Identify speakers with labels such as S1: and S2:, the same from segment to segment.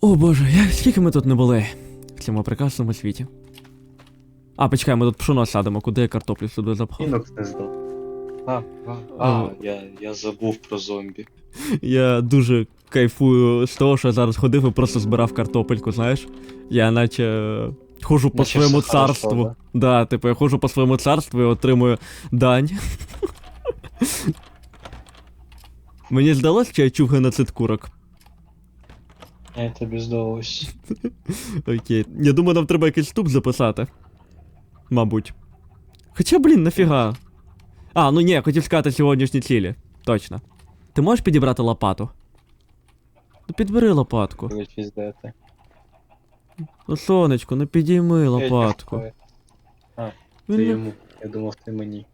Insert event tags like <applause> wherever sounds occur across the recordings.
S1: О боже, як скільки ми тут не були в цьому прекрасному світі. А, почекай, ми тут пшоно садимо, куди я картоплю сюди запхав.
S2: Інокс не здав. А, а, а я, я забув про зомбі.
S1: Я дуже кайфую з того, що я зараз ходив і просто збирав картопельку, знаєш. Я наче е, ходжу по
S2: Наче
S1: своєму
S2: все хорошо,
S1: царству. Да, типу, я ходжу по своєму царству і отримую дань. <laughs> Мені здалося, що я чув геноцид курок.
S2: Я тобі здалось.
S1: Окей. Я думаю, нам треба якийсь вступ записати. Мабуть. Хоча, блін, нафіга. А, ну ні, хотів сказати сьогоднішні цілі. Точно. Ти можеш підібрати лопату? Ну підбери лопатку. Ну, сонечко, ну підійми лопатку.
S2: Ти
S1: Він не-
S2: йому. Я думав, ти мені.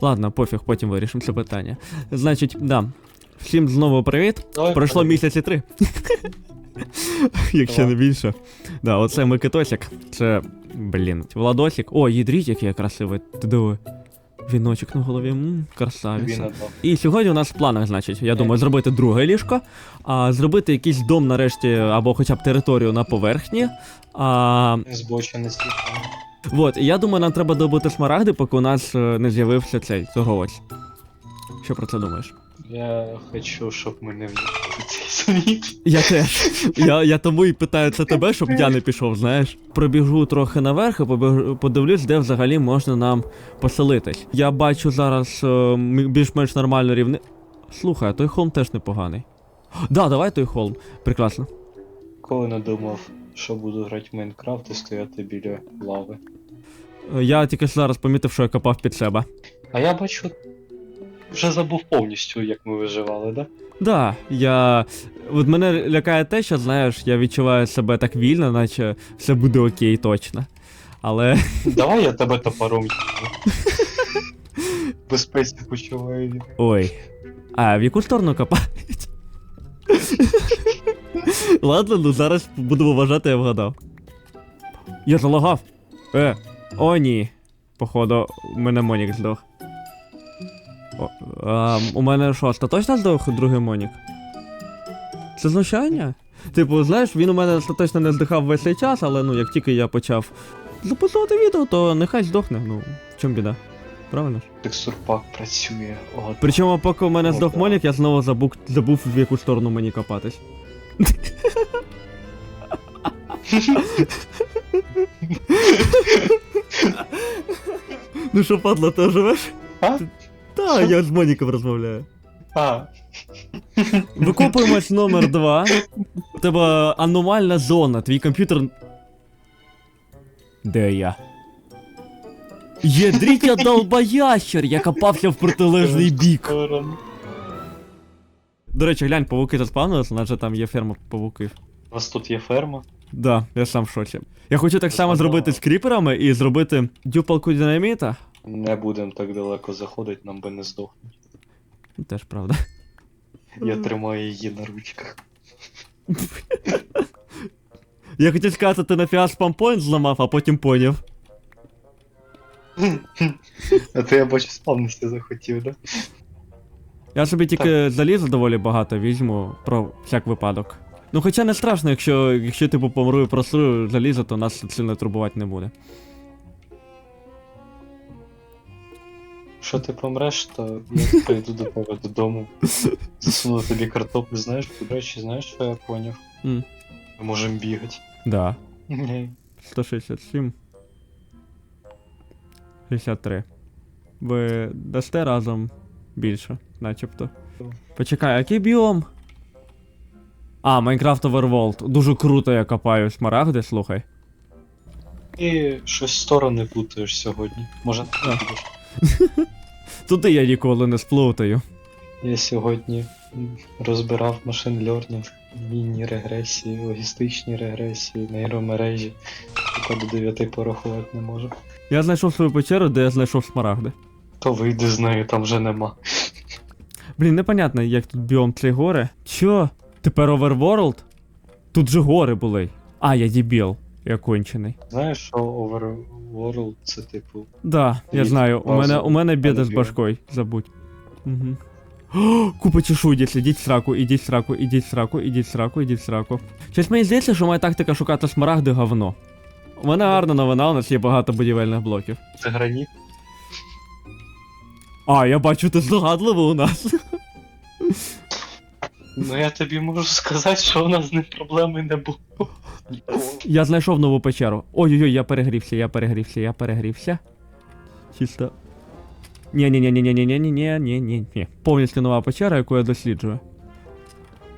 S1: Ладно, пофіг, потім вирішимо це питання. Значить, да. Всім знову привіт. Пройшло місяці три. <laughs> <laughs> Якщо не більше. Да, оце Микитосик. Це. Блін, Владосик. О, їдріть, який я красивий. Ти диви. Віночок на голові. М,
S2: Він
S1: красавиця. І сьогодні у нас в планах, значить, я думаю, зробити друге ліжко, а зробити якийсь дом нарешті, або хоча б територію на поверхні. А,
S2: Збочений світло.
S1: вот, і я думаю, нам треба добути смарагди, поки у нас е, не з'явився цей торговець. Що про це думаєш?
S2: Я хочу, щоб ми не в'їхали цей світ.
S1: Я теж. Я, я тому і питаю це тебе, щоб я не пішов, знаєш. Пробіжу трохи наверх і побіжу- подивлюсь, де взагалі можна нам поселитись. Я бачу зараз е, м- більш-менш нормальну рівни. Слухай, а той холм теж непоганий. Да, давай той холм. Прекрасно.
S2: Коли не думав, що буду грати в Майнкрафт і стояти біля лави.
S1: Е, Я тільки зараз помітив, що я копав під себе.
S2: А я бачу. Вже забув повністю, як ми виживали, да?
S1: Да, я. От мене лякає те, що знаєш, я відчуваю себе так вільно, наче все буде окей, точно. Але. <laughs>
S2: Давай я тебе топором. Безпечно почуваю. він.
S1: Ой. А в яку сторону копають? <laughs> Ладно, ну зараз будемо вважати, я вгадав. Я залагав. Е. О, ні. Походу, у мене Монік здох. О, а, у мене що, остаточно здох другий Монік? Це знущання? Типу, знаєш, він у мене остаточно не здихав весь цей час, але ну як тільки я почав записувати відео, то нехай здохне. Ну, в чому біда? Правильно ж?
S2: Текстурпак працює. О,
S1: Причому, поки у мене
S2: Ну,
S1: здох. Монік, я знову забув, забув в яку сторону мені копатись. <laughs> ну що, падла, ти живеш?
S2: А?
S1: Та, я з Моніком розмовляю.
S2: А,
S1: Викопуємось номер 2. У тебе аномальна зона, твій комп'ютер. Де я? Єдріть я долбоящер, я копався в протилежний бік. До речі, глянь, павуки заспавнилися, наче там є ферма павуків.
S2: У вас тут є ферма?
S1: Да, я сам в шоці. Я хочу так само зробити з кріперами і зробити дюпалку динаміта.
S2: Не будемо так далеко заходити, нам би не здохнути.
S1: Ну, Теж правда.
S2: Я тримаю її на ручках.
S1: Я хотів сказати, ти нафіга спампоінт зламав, а потім поняв.
S2: А то я бачу спавнити захотів, да?
S1: Я собі тільки заліза доволі багато візьму про всяк випадок. Ну хоча не страшно, якщо, якщо типу помру і просрую залізо, то нас сильно турбувати не буде.
S2: Якщо ти помреш, то я прийду до тебе додому. Засуну тобі картоплю, знаєш, до речі, знаєш, що я поняв?
S1: М.
S2: Ми можемо бігати.
S1: Да. 167. 63. Ви дасте разом більше, начебто. Почекай, а який біом? А, Minecraft Overworld. Дуже круто я копаю смарагди, слухай.
S2: І щось сторони путаєш сьогодні. Може, ти
S1: Так.
S2: будеш? <laughs>
S1: Туди я ніколи не сплутаю.
S2: Я сьогодні розбирав машин learning, лінії регресії, логістичні регресії, нейромережі. Поки до 9 порахувати не можу.
S1: Я знайшов свою печеру, де я знайшов смарагди.
S2: То вийди з нею, там вже нема.
S1: Блін, непонятно, як тут біом цей гори. Чо? Тепер Overworld? Тут же гори були. А, я дебіл. Кончений.
S2: Знаєш, що Overworld це типу.
S1: Да, я знаю. У мене, у мене біда з башкою, забудь. Угу. О, Купа чешуй, ідіть в сраку, ідіть в сраку, ідіть в сраку, ідіть в сраку, ідіть в сраку. Щось мені здається, що моя тактика шукати смарагди говно. У мене гарна новина, у нас є багато будівельних блоків.
S2: Це граніт.
S1: А, я бачу, ти здогадливий у нас.
S2: Ну я тобі можу сказати, що у нас з ним проблеми не було.
S1: Я знайшов нову печеру. Ой-ой-ой, я перегрівся, я перегрівся, я перегрівся. Чисто. ні ні ні ні ні ні ні ні ні ні ні ні Повністю нова печера, яку я досліджую.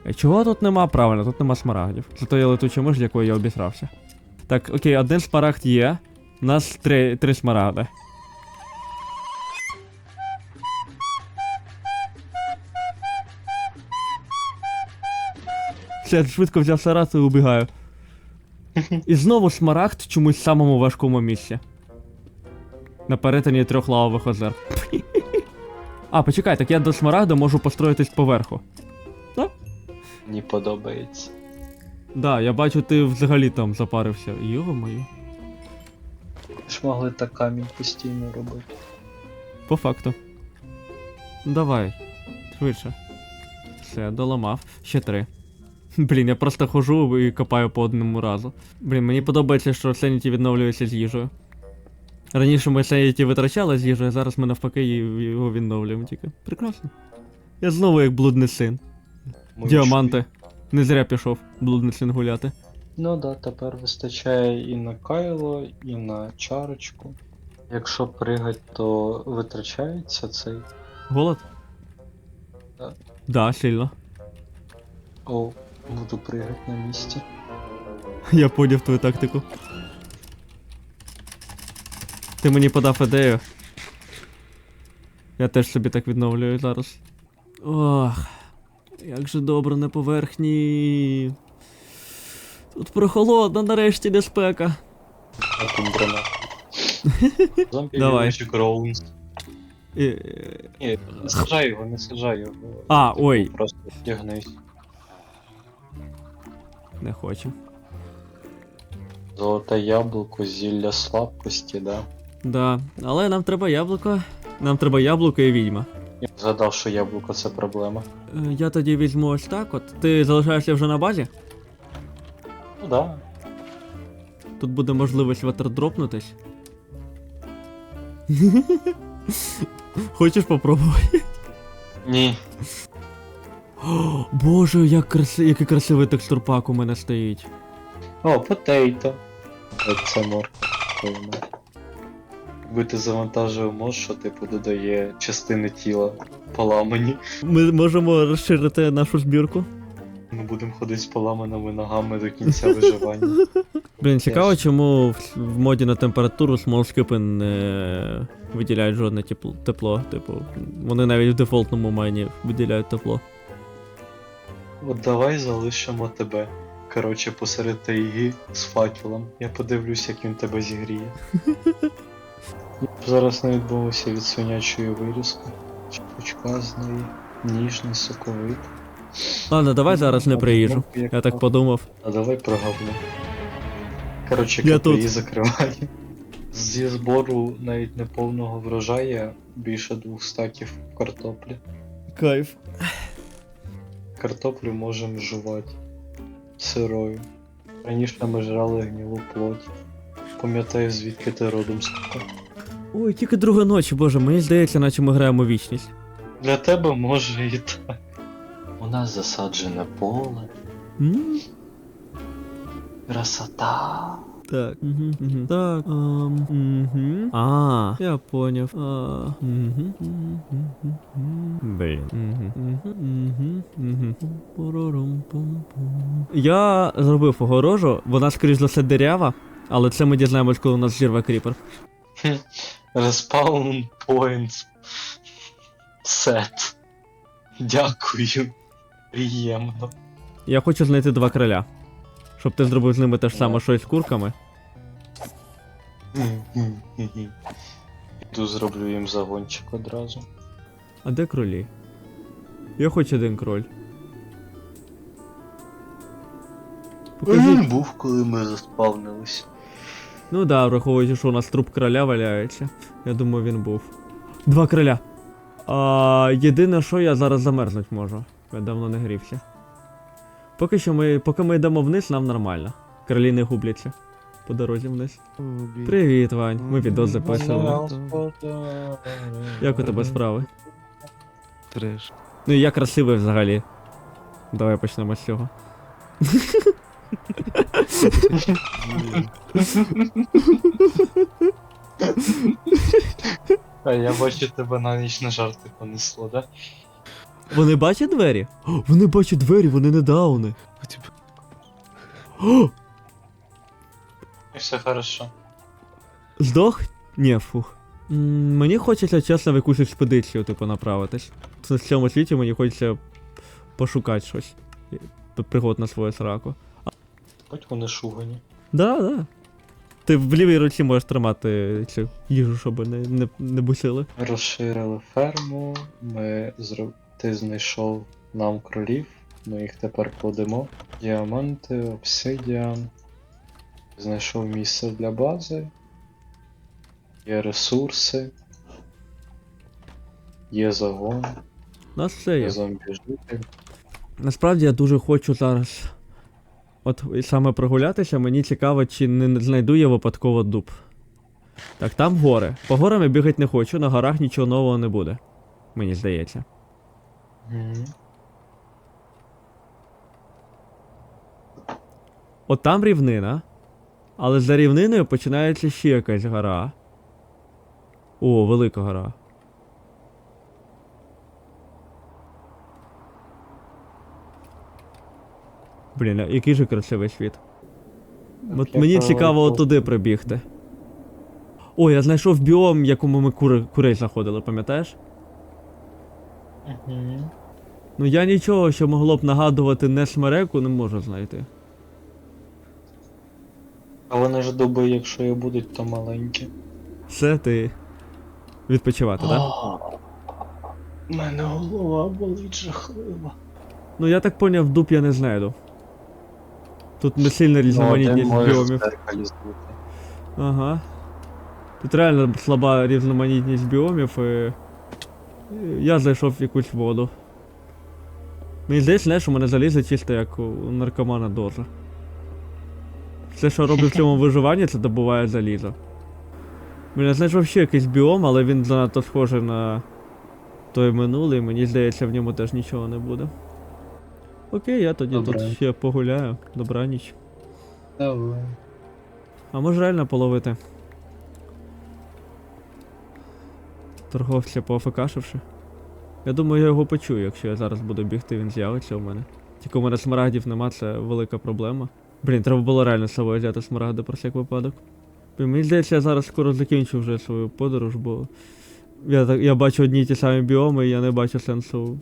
S1: Е, Чого тут нема? Правильно, тут нема смарагдів. Зато є летуча миш, якою я обісрався. Так, окей, один смарагд є. У нас три, три смарагди. Я швидко взяв сарат і убігаю. І знову смарагд чомусь в самому важкому місці. На перетині трьох лавових озер. А, почекай, так я до смарагда можу построїтись поверху.
S2: Мені подобається.
S1: Да, я бачу, ти взагалі там запарився. Йо-моє.
S2: Ж могли так камінь постійно робити.
S1: По факту. Ну, Давай. Швидше. Все, доламав. Ще три. <laughs> Блін, я просто хожу і копаю по одному разу. Блін, мені подобається, що Сеніті відновлюється з їжею. Раніше ми Сеніті витрачали з їжею, а зараз ми навпаки його відновлюємо тільки. Прекрасно. Я знову як блудний син.
S2: Ми
S1: Діаманти. Не зря пішов блудний син гуляти.
S2: Ну да, тепер вистачає і на кайло, і на чарочку. Якщо пригать, то витрачається цей.
S1: Голод?
S2: Да.
S1: Да, сильно.
S2: О, буду пригать на місці.
S1: Я поняв твою тактику. Ти мені подав ідею. Я теж собі так відновлюю зараз. Ох, як же добре на поверхні. Тут прохолодно, нарешті не спека. <laughs> Давай. І...
S2: Ні, не саджай його, не саджай його.
S1: А, ой.
S2: Просто вдягнись.
S1: Не хочу.
S2: Золоте яблуко, зілля слабкості, да.
S1: Да, але нам треба яблуко. Нам треба яблуко і відьма.
S2: Я згадав, що яблуко це проблема.
S1: Е, Я тоді візьму ось так от. Ти залишаєшся вже на базі?
S2: Ну да.
S1: Тут буде можливість ватердропнутись. <laughs> Хочеш попробувати?
S2: Ні.
S1: О, <gasps> Боже, як краси... який красивий текстурпак у мене стоїть.
S2: О, потейто. Це морква. Якби ти завантажив мод, що типу додає частини тіла поламані.
S1: Ми можемо розширити нашу збірку.
S2: Ми будемо ходити з поламаними ногами до кінця виживання. <laughs>
S1: Блін, цікаво, чому в, моді на температуру смолскипи не виділяють жодне тепло. Типу, вони навіть в дефолтному майні виділяють тепло.
S2: От давай залишимо тебе. Коротше, посеред тайги з факелом. Я подивлюсь, як він тебе зігріє. Зараз не відбулося від свинячої вирізки. Чепучка з неї. Ніжний, соковит.
S1: Ладно, давай зараз не приїжджу.
S2: Як
S1: Я так подумав.
S2: А давай про говно. Коротше, КПІ
S1: тут.
S2: закриває. Зі збору навіть неповного врожаю більше двох стаків картоплі.
S1: Кайф.
S2: Картоплю можемо жувати сирою. Раніше ми жрали гнилу плоть. Пам'ятаю, звідки ти родом сука.
S1: Ой, тільки друга ночі, боже, мені здається, наче ми граємо вічність.
S2: Для тебе може і так. У нас засаджене поле.
S1: М?
S2: Красота.
S1: Так. Угу, угу. Так. Um, угу. А, я поняв. А, угу, угу, угу. Угу, Пурурум-пум-пум. Я зробив огорожу, вона скоріш за все дерява, але це ми дізнаємось, коли у нас зірве кріпер.
S2: Respawn points. Set. Дякую. Приємно.
S1: Я хочу знайти два короля. Щоб ти зробив з ними те ж саме, що й з курками.
S2: Іду зроблю їм загончик одразу.
S1: А де кролі? Я хочу один кроль.
S2: Він був, коли ми заспавнились.
S1: Ну да, враховуючи, що у нас труп короля валяється. Я думаю, він був. Два короля. А, єдине, що я зараз замерзнуть можу. Я давно не грівся. Поки що ми. Поки ми йдемо вниз, нам нормально. Кролі не губляться. По дорозі вниз. Привіт, Вань. Ми відос записуємо. Як у тебе справи?
S3: Треш.
S1: Ну і я красивий взагалі. Давай почнемо з цього.
S2: А я бачу, тебе на ніч на жарти понесло, да?
S1: Вони бачать двері? О, вони бачать двері, вони не дауни. О,
S2: І все хорошо.
S1: здох? Ні, фух. Мені хочеться чесно в якусь експедицію, типу, направитись. В цьому світі мені хочеться пошукати щось. Пригод на свою сраку.
S2: Хоч вони шугані.
S1: Да, да. Ти в лівій руці можеш тримати цю їжу, щоб не, не, не бусили.
S2: Розширили ферму, ми зро... ти знайшов нам кролів, ми їх тепер кладемо. Діаманти, обсидіан. Знайшов місце для бази. Є ресурси. Є загон,
S1: У нас все
S2: є
S1: є.
S2: зомбі-житель.
S1: Насправді я дуже хочу зараз. От і саме прогулятися, мені цікаво, чи не знайду я випадково дуб. Так, там гори. По горам я бігати не хочу, на горах нічого нового не буде. Мені здається.
S2: Мгм.
S1: От там рівнина. Але за рівниною починається ще якась гора. О, велика гора. Блін, який же красивий світ. От мені цікаво
S2: про-
S1: туди прибігти. О, я знайшов біом, в якому ми кури, курей заходили, пам'ятаєш? Ну я нічого, що могло б нагадувати не смереку, не можу знайти.
S2: А вони ж дуби, якщо і будуть, то маленькі.
S1: Це ти відпочивати, так?
S2: У мене голова болить жахливо.
S1: Ну я так поняв, дуб я не знайду. Тут не сильно різноманітність біомів. Ага. Тут реально слаба різноманітність біомів і. Я зайшов в якусь воду. Мені здається, знаєш, у мене залізо чисто як у наркомана доза. Все, що роблю в цьому виживанні, це добуває залізо. Блін, знайшов ще якийсь біом, але він занадто схожий на той минулий, мені здається, в ньому теж нічого не буде. Окей, я тоді
S2: Добре.
S1: тут ще погуляю. Добраніч.
S2: Давай.
S1: А може реально половити? Торговця поафекашивши? Я думаю, я його почую, якщо я зараз буду бігти, він з'явиться у мене. Тільки у мене смарагдів нема, це велика проблема. Блін, треба було реально з собою взяти смарагди про всяк випадок. Мені здається, я зараз скоро закінчу вже свою подорож, бо я, так, я бачу одні й ті самі біоми, і я не бачу сенсу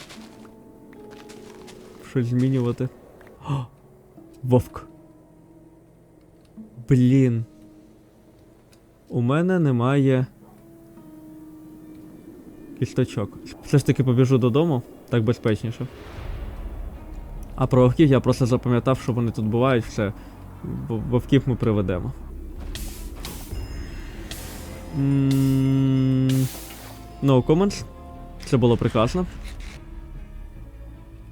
S1: щось змінювати. О, Вовк. Блін. У мене немає. Кісточок. Все ж таки побіжу додому, так безпечніше. А про вовків я просто запам'ятав, що вони тут бувають, все. Вовків ми приведемо. No comments. Це було прекрасно.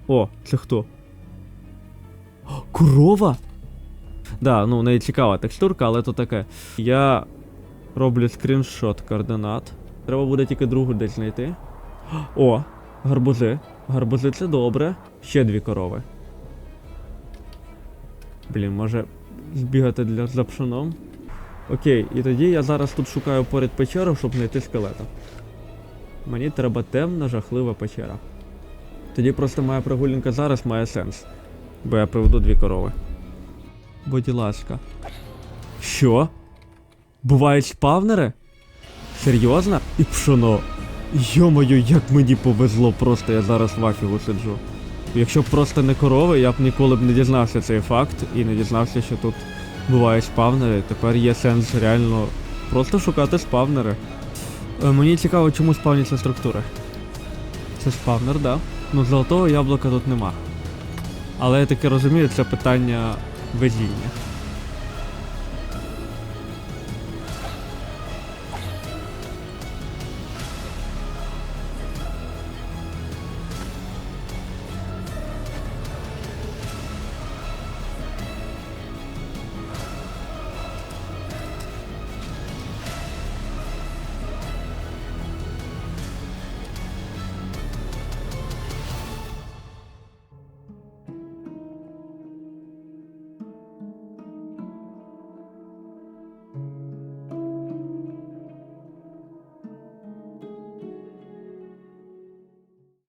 S1: О, це хто? Корова! Да, ну не цікава текстурка, але то таке. Я роблю скріншот координат. Треба буде тільки другу десь знайти. О, гарбузи. Гарбузи це добре. Ще дві корови. Блін, може збігати для за пшоном. Окей, і тоді я зараз тут шукаю поряд печеру, щоб знайти скелета. Мені треба темна, жахлива печера. Тоді просто моя прогулянка зараз має сенс. Бо я приведу дві корови. Будь ласка. Що? Бувають спавнери? Серйозно? І пшоно. Йо-моє, як мені повезло, просто я зараз в афігу сиджу. Якщо б просто не корови, я б ніколи б не дізнався цей факт і не дізнався, що тут бувають спавнери. Тепер є сенс реально просто шукати спавнери. Е, мені цікаво, чому спавняться структури. Це спавнер, да. Ну, золотого яблука тут нема. Але я таки розумію, це питання везіння.